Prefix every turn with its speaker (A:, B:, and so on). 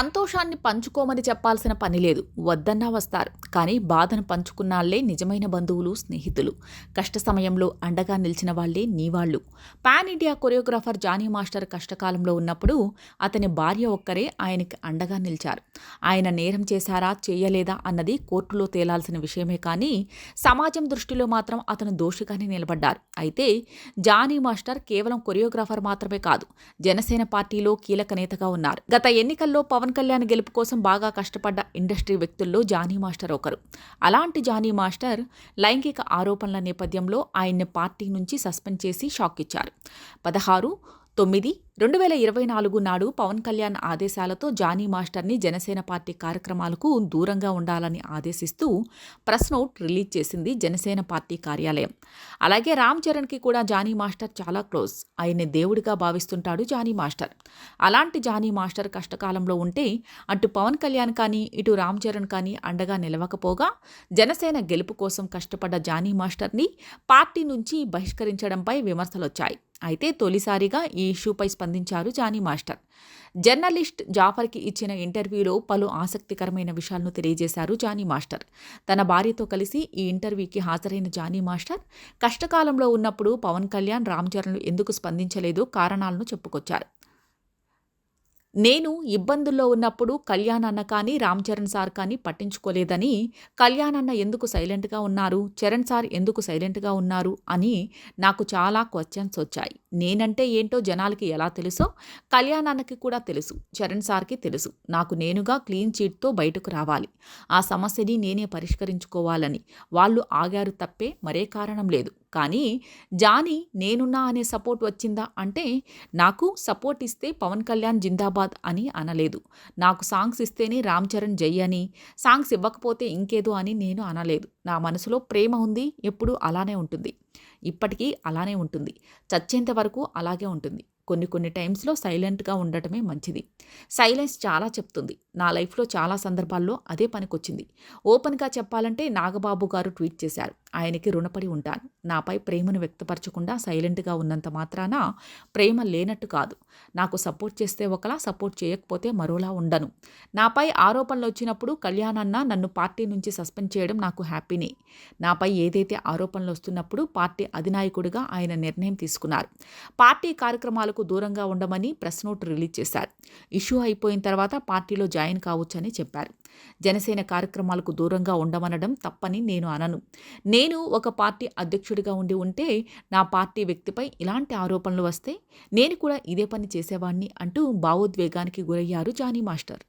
A: సంతోషాన్ని పంచుకోమని చెప్పాల్సిన పని లేదు. వద్దన్నా వస్తారు. కానీ బాధను పంచుకున్నాళ్ళే నిజమైన బంధువులు స్నేహితులు. కష్ట సమయంలో అండగా నిలిచిన వాళ్ళే నీవాళ్ళు pan India choreographer Jani master కష్టకాలంలో ఉన్నప్పుడు అతని భార్య ఒక్కరే ఆయనకి అండగా నిలిచారు. ఆయన నేరం చేశారా చేయలేదా అన్నది కోర్టులో తేలాల్సిన విషయమే కానీ సమాజం దృష్టిలో మాత్రం అతను దోషిగానే నిలబడ్డారు. అయితే జానీ మాస్టర్ కేవలం కొరియోగ్రాఫర్ మాత్రమే కాదు జనసేన పార్టీలో కీలక నేతగా ఉన్నారు. గత ఎన్నికల్లో పవన్ కళ్యాణ్ గెలుపు కోసం బాగా కష్టపడ్డ ఇండస్ట్రీ వ్యక్తుల్లో జానీ మాస్టర్ ఒకరు. అలాంటి జానీ మాస్టర్ లైంగిక ఆరోపణల నేపథ్యంలో ఆయన్ని పార్టీ నుంచి సస్పెండ్ చేసి షాక్ ఇచ్చారు. పదహారు తొమ్మిది రెండు వేల ఇరవై నాలుగు నాడు పవన్ కళ్యాణ్ ఆదేశాలతో జానీ మాస్టర్ని జనసేన పార్టీ కార్యక్రమాలకు దూరంగా ఉండాలని ఆదేశిస్తూ ప్రెస్ నోట్ రిలీజ్ చేసింది జనసేన పార్టీ కార్యాలయం. అలాగే రామ్ చరణ్కి కూడా జానీ మాస్టర్ చాలా క్లోజ్. ఆయన్ని దేవుడిగా భావిస్తుంటాడు జానీ మాస్టర్. అలాంటి జానీ మాస్టర్ కష్టకాలంలో ఉంటే అటు పవన్ కళ్యాణ్ కానీ ఇటు రామ్ చరణ్ కానీ అండగా నిలవకపోగా జనసేన గెలుపు కోసం కష్టపడ్డ జానీ మాస్టర్ని పార్టీ నుంచి బహిష్కరించడంపై విమర్శలొచ్చాయి. అయితే తొలిసారిగా ఈ ఇష్యూపై స్పందించారు జానీ మాస్టర్. జర్నలిస్ట్ జాఫర్కి ఇచ్చిన ఇంటర్వ్యూలో పలు ఆసక్తికరమైన విషయాలను తెలియజేశారు జానీ మాస్టర్. తన భార్యతో కలిసి ఈ ఇంటర్వ్యూకి హాజరైన జానీ మాస్టర్ కష్టకాలంలో ఉన్నప్పుడు పవన్ కళ్యాణ్ రామ్ చరణ్లు ఎందుకు స్పందించలేదు కారణాలను చెప్పుకొచ్చారు. నేను ఇబ్బందుల్లో ఉన్నప్పుడు కళ్యాణ్ అన్న కానీ రామ్ చరణ్ సార్ కానీ పట్టించుకోలేదని కళ్యాణ్ అన్న ఎందుకు సైలెంట్గా ఉన్నారు చరణ్ సార్ ఎందుకు సైలెంట్గా ఉన్నారు అని నాకు చాలా క్వశ్చన్స్ వచ్చాయి. నేనంటే ఏంటో జనాలకి ఎలా తెలుసో కళ్యాణ్ అన్నకి కూడా తెలుసు చరణ్ సార్కి తెలుసు. నాకు నేనుగా క్లీన్ చీట్తో బయటకు రావాలి. ఆ సమస్యని నేనే పరిష్కరించుకోవాలని. వాళ్ళు ఆగారు తప్పే మరే కారణం లేదు. కానీ జానీ నేనున్నా అనే సపోర్ట్ వచ్చిందా అంటే నాకు సపోర్ట్ ఇస్తే పవన్ కళ్యాణ్ జిందాబాద్ అని అనలేదు. నాకు సాంగ్స్ ఇస్తేనే రామ్ చరణ్ జై అని సాంగ్స్ ఇవ్వకపోతే ఇంకేదో అని నేను అనలేదు. నా మనసులో ప్రేమ ఉంది ఎప్పుడూ అలానే ఉంటుంది. ఇప్పటికీ అలానే ఉంటుంది. చచ్చేంత వరకు అలాగే ఉంటుంది. కొన్ని కొన్ని టైమ్స్లో సైలెంట్గా ఉండటమే మంచిది. సైలెన్స్ చాలా చెప్తుంది. నా లైఫ్లో చాలా సందర్భాల్లో అదే పనికొచ్చింది. ఓపెన్గా చెప్పాలంటే నాగబాబు గారు ట్వీట్ చేశారు. ఆయనకి రుణపడి ఉంటాను. నాపై ప్రేమను వ్యక్తపరచకుండా సైలెంట్గా ఉన్నంత మాత్రాన ప్రేమ లేనట్టు కాదు. నాకు సపోర్ట్ చేస్తే ఒకలా సపోర్ట్ చేయకపోతే మరోలా ఉండను. నాపై ఆరోపణలు వచ్చినప్పుడు కళ్యాణన్న నన్ను పార్టీ నుంచి సస్పెండ్ చేయడం నాకు హ్యాపీనే. నాపై ఏదైతే ఆరోపణలు వస్తున్నప్పుడు పార్టీ అధినాయకుడిగా ఆయన నిర్ణయం తీసుకున్నారు. పార్టీ కార్యక్రమాలకు దూరంగా ఉండమని ప్రెస్ నోట్ రిలీజ్ చేశారు. ఇష్యూ అయిపోయిన తర్వాత పార్టీలో జాయిన్ కావచ్చని చెప్పారు. జనసేన కార్యక్రమాలకు దూరంగా ఉండమనడం తప్పని నేను అనను. నేను ఒక పార్టీ అధ్యక్షుడిగా ఉండి ఉంటే నా పార్టీ వ్యక్తిపై ఇలాంటి ఆరోపణలు వస్తే నేను కూడా ఇదే పని చేసేవాణ్ణి అంటూ భావోద్వేగానికి గురయ్యారు జానీ మాస్టర్.